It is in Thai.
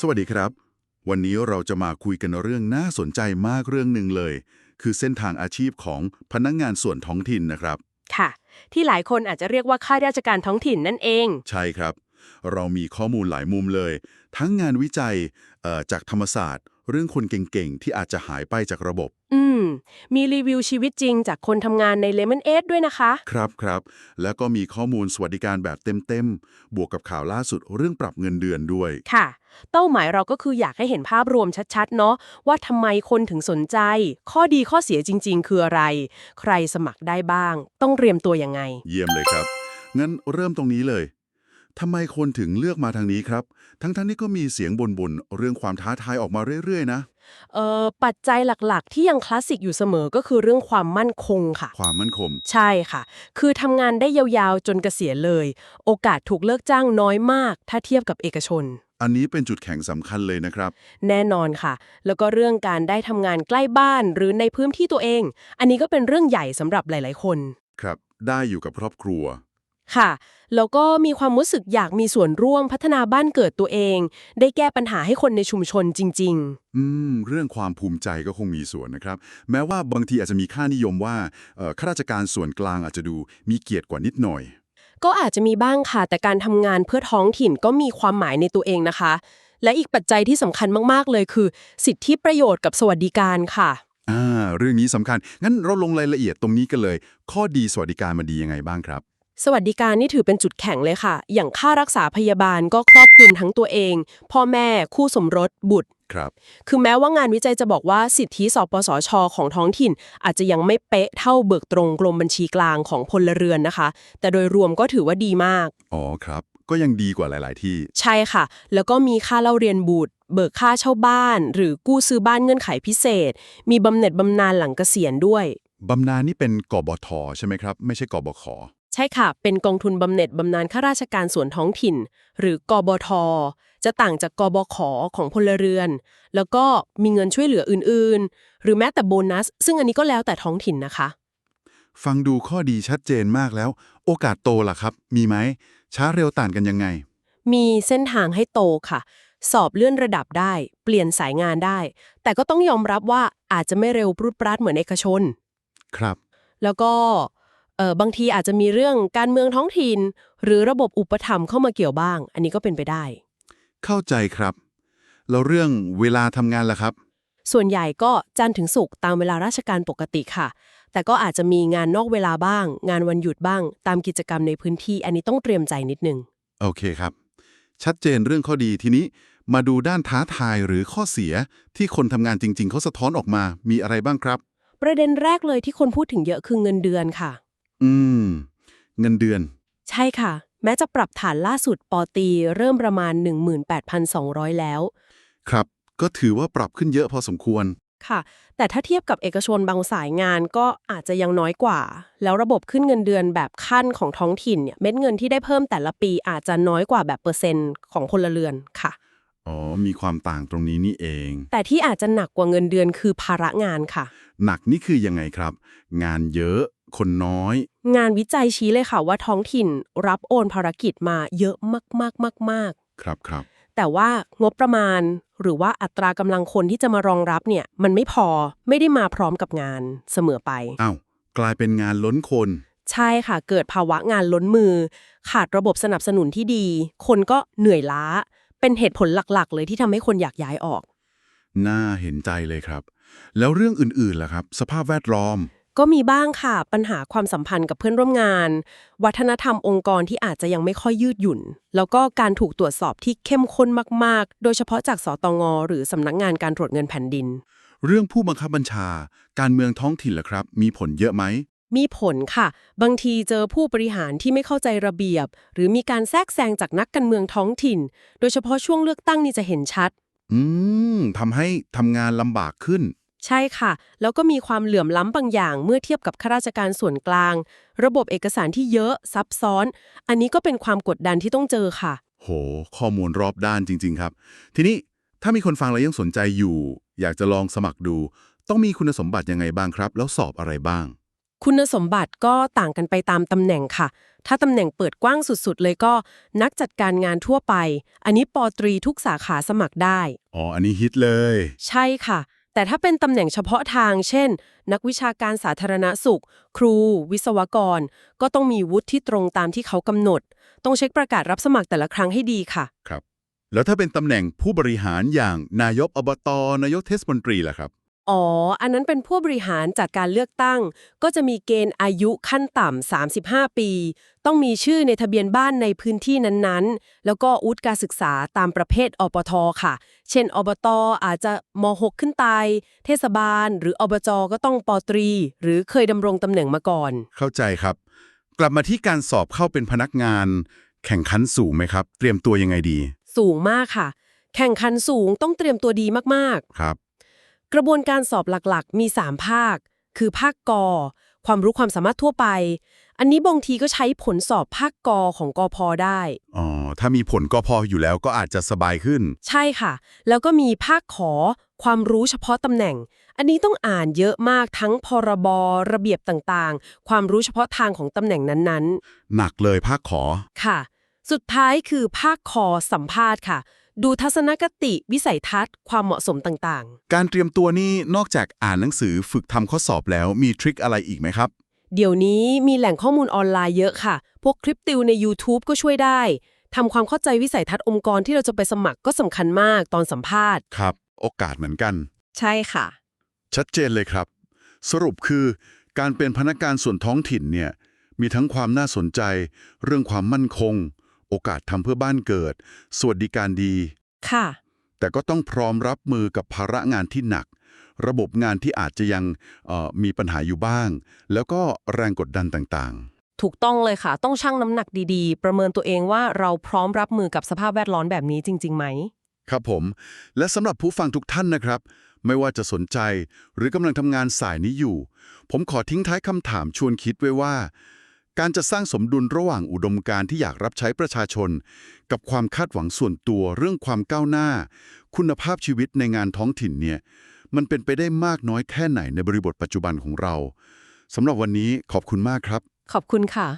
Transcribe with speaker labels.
Speaker 1: สวัสดีครับ วันนี้เราจะมาคุยกันเรื่องน่าสนใจมากเรื่องหนึ่งเลย คือเส้นทางอาชีพของพนักงานส่วนท้องถิ่นนะครับ
Speaker 2: ค่ะ ที่หลายคนอาจจะเรียกว่าข้าราชการท้องถิ่นนั่นเอง
Speaker 1: ใช่ครับ เรามีข้อมูลหลายมุมเลย ทั้งงานวิจัยเอ่อจากธรรมศาสตร์ เรื่องคนเก่งๆ ที่อาจจะหายไปจากระบบ
Speaker 2: อื ม มีรีวิวชีวิตจริงจากคนทำงานใน Lemon 8ด้วยนะคะ
Speaker 1: ครับครับ แล้วก็มีข้อมูลสวัสดิการแบบเต็มๆ บวกกับข่าวล่าสุดเรื่องปรับเงินเดือนด้วย
Speaker 2: ค่ะ เป้าหมายเราก็คืออยากให้เห็นภาพรวมชัดๆ เนาะว่าทำไมคนถึงสนใจ ข้อดีข้อเสียจริง ๆ คืออะไร ใครสมัครได้บ้าง ต้องเตรียมตัวยังไง
Speaker 1: เยี่ยมเลยครับ งั้นเริ่มตรงนี้เลยทำไมคนถึงเลือกมาทางนี้ครับ ทั้งๆที่ก็มีเสียงบ่นๆเรื่องความท้าทายออกมาเรื่อยๆ นะ
Speaker 2: เอ่อ ปัจจัยหลักๆ ที่ยังคลาสสิกอยู่เสมอก็คือเรื่องความมั่นคงค่ะ
Speaker 1: ความมั่นคง
Speaker 2: ใช่ค่ะ คือทำงานได้ยาวๆ จนเกษียณเลย โอกาสถูกเลิกจ้างน้อยมาก ถ้าเทียบกับเอกชน
Speaker 1: อันนี้เป็นจุดแข็งสำคัญเลยนะครับ
Speaker 2: แน่นอนค่ะ แล้วก็เรื่องการได้ทำงานใกล้บ้านหรือในพื้นที่ตัวเอง อันนี้ก็เป็นเรื่องใหญ่สำหรับหลาย ๆ คน
Speaker 1: ครับ ได้อยู่กับครอบครัว
Speaker 2: ค่ะ แล้วก็มีความรู้สึกอยากมีส่วนร่วมพัฒนาบ้านเกิดตัวเอง ได้แก้ปัญหาให้คนในชุมชนจริง
Speaker 1: อืม เรื่องความภูมิใจก็คงมีส่วนนะครับ แม้ว่าบางทีอาจจะมีค่านิยมว่าเอ่อข้าราชการส่วนกลางอาจจะดูมีเกียรติกว่านิดหน่อย
Speaker 2: ๆ ก็อาจจะมีบ้างค่ะ แต่การทำงานเพื่อท้องถิ่นก็มีความหมายในตัวเองนะคะ และอีกปัจจัยที่สำคัญมากๆเลยคือ สิทธิประโยชน์กับสวัสดิการค่ะ
Speaker 1: อ่า เรื่องนี้สำคัญ งั้นเราลงรายละเอียดตรงนี้กันเลย ข้อดีสวัสดิการมันดียังไงบ้างครับ
Speaker 2: สวัสดิการนี่ถือเป็นจุดแข็งเลยค่ะ อย่างค่ารักษาพยาบาลก็ครอบคลุมทั้งตัวเอง พ่อแม่คู่สมรสบุตร
Speaker 1: ครับ
Speaker 2: คือแม้ว่างานวิจัยจะบอกว่าสิทธิสปสช ของท้องถิ่น อาจจะยังไม่เป๊ะเท่าเบิกตรงกรมบัญชีกลางของพลเรือนนะคะ แต่โดยรวมก็ถือว่าดีมาก
Speaker 1: อ๋อครับ ก็ยังดีกว่าหลาย ๆ ที่
Speaker 2: ใช่ค่ะ แล้วก็มีค่าเล่าเรียนบุตร เบิกค่าเช่าบ้าน หรือกู้ซื้อบ้านเงื่อนไขพิเศษ มีบำเหน็จบำนาญหลังเกษียณด้วย
Speaker 1: บำนาญนี่เป็นกบทใช่ไหมครับ ไม่ใช่กบข
Speaker 2: ใช่ค่ะ เป็นกองทุนบำเหน็จบำนาญข้าราชการส่วนท้องถิ่น หรือกบท จะต่างจากกบขของพลเรือน แล้วก็มีเงินช่วยเหลืออื่นๆ หรือแม้แต่โบนัส ซึ่งอันนี้ก็แล้วแต่ท้องถิ่นนะคะ
Speaker 1: ฟังดูข้อดีชัดเจนมากแล้ว โอกาสโตล่ะครับ มีไหม ช้าเร็วต่างกันยังไง
Speaker 2: มีเส้นทางให้โตค่ะ สอบเลื่อนระดับได้ เปลี่ยนสายงานได้ แต่ก็ต้องยอมรับว่าอาจจะไม่เร็วปรุดปราดเหมือนเอกชน
Speaker 1: ครับ
Speaker 2: แล้วก็ เออบางทีอาจจะมีเรื่องการเมืองท้องถิ่น หรือระบบอุปถัมภ์เข้ามาเกี่ยวบ้าง อันนี้ก็เป็นไปได้
Speaker 1: เข้าใจครับ แล้วเรื่องเวลาทำงานล่ะครับ
Speaker 2: ส่วนใหญ่ก็จันทร์ถึงศุกร์ตามเวลาราชการปกติค่ะ แต่ก็อาจจะมีงานนอกเวลาบ้าง งานวันหยุดบ้าง ตามกิจกรรมในพื้นที่ อันนี้ต้องเตรียมใจนิดนึง
Speaker 1: โอเคครับ ชัดเจนเรื่องข้อดีทีนี้ มาดูด้านท้าทายหรือข้อเสียที่คนทำงานจริง ๆเขาสะท้อนออกมา มีอะไรบ้างครับ
Speaker 2: ประเด็นแรกเลยที่คนพูดถึงเยอะคือเงินเดือนค่ะ
Speaker 1: อืม เงินเดือน
Speaker 2: ใช่ค่ะ แม้จะปรับฐานล่าสุดปอตี เริ่มประมาณ 18,200 แล้ว
Speaker 1: ครับ ก็ถือว่าปรับขึ้นเยอะพอสมควร
Speaker 2: ค่ะ แต่ถ้าเทียบกับเอกชนบางสายงานก็อาจจะยังน้อยกว่า แล้วระบบขึ้นเงินเดือนแบบขั้นของท้องถิ่นเนี่ยเม็ดเงินที่ได้เพิ่มแต่ละปีอาจจะน้อยกว่าแบบเปอร์เซ็นต์ของพลเรือนค่ะ
Speaker 1: อ๋อ มีความต่างตรงนี้นี่เอง
Speaker 2: แต่ที่อาจจะหนักกว่าเงินเดือนคือภาระงานค่ะ
Speaker 1: หนักนี่คือยังไงครับ งานเยอะ คนน้อย
Speaker 2: งานวิจัยชี้เลยค่ะว่าท้องถิ่นรับโอนภารกิจมาเยอะมากๆๆๆ
Speaker 1: ครับครับ
Speaker 2: แต่ว่างบประมาณหรือว่าอัตรากำลังคนที่จะมารองรับเนี่ย มันไม่พอไม่ได้มาพร้อมกับงานเสมอไป
Speaker 1: อ้าวกลายเป็นงานล้นคน
Speaker 2: ใช่ค่ะเกิดภาวะงานล้นมือ ขาดระบบสนับสนุนที่ดี คนก็เหนื่อยล้า เป็นเหตุผลหลักๆ เลยที่ทำให้คนอยากย้ายออก
Speaker 1: น่าเห็นใจเลยครับ แล้วเรื่องอื่นๆล่ะครับ สภาพแวดล้อม
Speaker 2: ก็มีบ้างค่ะ ปัญหาความสัมพันธ์กับเพื่อนร่วมงาน วัฒนธรรมองค์กรที่อาจจะยังไม่ค่อยยืดหยุ่น แล้วก็การถูกตรวจสอบที่เข้มข้นมาก ๆ โดยเฉพาะจากสตงหรือสำนักงานการตรวจเงินแผ่นดิน
Speaker 1: เรื่องผู้บังคับบัญชา การเมืองท้องถิ่นล่ะครับ มีผลเยอะไหม
Speaker 2: มีผลค่ะ บางทีเจอผู้บริหารที่ไม่เข้าใจระเบียบ หรือมีการแทรกแซงจากนักการเมืองท้องถิ่น โดยเฉพาะช่วงเลือกตั้งนี่จะเห็นชัด
Speaker 1: อืมทำให้ทำงานลำบากขึ้น
Speaker 2: ใช่ค่ะ แล้วก็มีความเหลื่อมล้ำบางอย่างเมื่อเทียบกับข้าราชการส่วนกลาง ระบบเอกสารที่เยอะซับซ้อน อันนี้ก็เป็นความกดดันที่ต้องเจอค่ะ
Speaker 1: โห ข้อมูลรอบด้านจริง ๆ ครับ ทีนี้ถ้ามีคนฟังแล้วยังสนใจอยู่ อยากจะลองสมัครดู ต้องมีคุณสมบัติยังไงบ้างครับ แล้วสอบอะไรบ้าง
Speaker 2: คุณสมบัติก็ต่างกันไปตามตำแหน่งค่ะ ถ้าตำแหน่งเปิดกว้างสุด ๆ เลยก็ นักจัดการงานทั่วไป อันนี้ปอตรีทุกสาขาสมัครได้
Speaker 1: อ๋อ อันนี้ฮิตเลย
Speaker 2: ใช่ค่ะ แต่ถ้าเป็นตำแหน่งเฉพาะทาง เช่น นักวิชาการสาธารณสุข ครู วิศวกร ก็ต้องมีวุฒิที่ตรงตามที่เขากำหนด ต้องเช็คประกาศรับสมัครแต่ละครั้งให้ดีค่ะ
Speaker 1: ครับ แล้วถ้าเป็นตำแหน่งผู้บริหารอย่างนายกอบตนายกเทศมนตรีล่ะครับ
Speaker 2: อ๋อ อันนั้นเป็นผู้บริหารจากการเลือกตั้ง ก็จะมีเกณฑ์อายุขั้นต่ำ 35 ปี ต้องมีชื่อในทะเบียนบ้านในพื้นที่นั้นๆ แล้วก็อุดการศึกษาตามประเภทอปทค่ะ เช่น อบตอาจจะม .6 ขึ้นไปเทศบาล หรืออบจก็ต้องปตรี หรือเคยดำรงตำแหน่งมาก่อน
Speaker 1: เข้าใจครับ กลับมาที่การสอบเข้าเป็นพนักงาน แข่งขันสูงไหมครับ เตรียมตัวยังไงดี
Speaker 2: สูงมากค่ะ แข่งขันสูงต้องเตรียมตัวดีมากๆ
Speaker 1: ครับ
Speaker 2: กระบวนการสอบหลักๆ มี 3 ภาค คือภาคกอ ความรู้ความสามารถทั่วไป อันนี้บางทีก็ใช้ผลสอบภาคกอของกอพอได้
Speaker 1: อ๋อ ถ้ามีผลก็พออยู่แล้วก็อาจจะสบายขึ้น
Speaker 2: ใช่ค่ะ แล้วก็มีภาคขอ ความรู้เฉพาะตำแหน่ง อันนี้ต้องอ่านเยอะมากทั้งพรบระเบียบต่างๆ ความรู้เฉพาะทางของตำแหน่งนั้น
Speaker 1: หนักเลยภาคขอ
Speaker 2: ๆ ค่ะ สุดท้ายคือภาคคอสัมภาษณ์ค่ะ ดูทัศนคติ วิสัยทัศน์ ความเหมาะสมต่างๆ
Speaker 1: การเตรียมตัวนี่นอกจากอ่านหนังสือฝึกทำข้อสอบแล้วมีทริคอะไรอีกไหมครับ
Speaker 2: เดี๋ยวนี้มีแหล่งข้อมูลออนไลน์เยอะค่ะ พวกคลิปติวใน YouTube ก็ช่วยได้ทำความเข้าใจวิสัยทัศน์องค์กรที่เราจะไปสมัครก็สำคัญมากตอนสัมภาษณ์
Speaker 1: ครับ โอกาสเหมือนกัน
Speaker 2: ใช่ค่ะ
Speaker 1: ชัดเจนเลยครับ สรุปคือ การเป็นพนักงานส่วนท้องถิ่นเนี่ยมีทั้งความน่าสนใจ เรื่องความมั่นคง โอกาสทำเพื่อบ้านเกิด สวัสดิการดี
Speaker 2: ค่ะ
Speaker 1: แต่ก็ต้องพร้อมรับมือกับภาระงานที่หนัก ระบบงานที่อาจจะยังเอ่อมีปัญหาอยู่บ้าง แล้วก็แรงกดดันต่าง
Speaker 2: ถูกต้องเลยค่ะ ต้องชั่งน้ำหนักดีๆ ประเมินตัวเองว่าเราพร้อมรับมือกับสภาพแวดล้อมแบบนี้จริงๆไหม
Speaker 1: ๆครับผม และสำหรับผู้ฟังทุกท่านนะครับ ไม่ว่าจะสนใจหรือกำลังทำงานสายนี้อยู่ ผมขอทิ้งท้ายคำถามชวนคิดไว้ว่า การจะสร้างสมดุลระหว่างอุดมการณ์ที่อยากรับใช้ประชาชน กับความคาดหวังส่วนตัวเรื่องความก้าวหน้า คุณภาพชีวิตในงานท้องถิ่นเนี่ยมันเป็นไปได้มากน้อยแค่ไหนในบริบทปัจจุบันของเราสำหรับวันนี้ขอบคุณมากครับ
Speaker 2: ขอบคุณค่ะ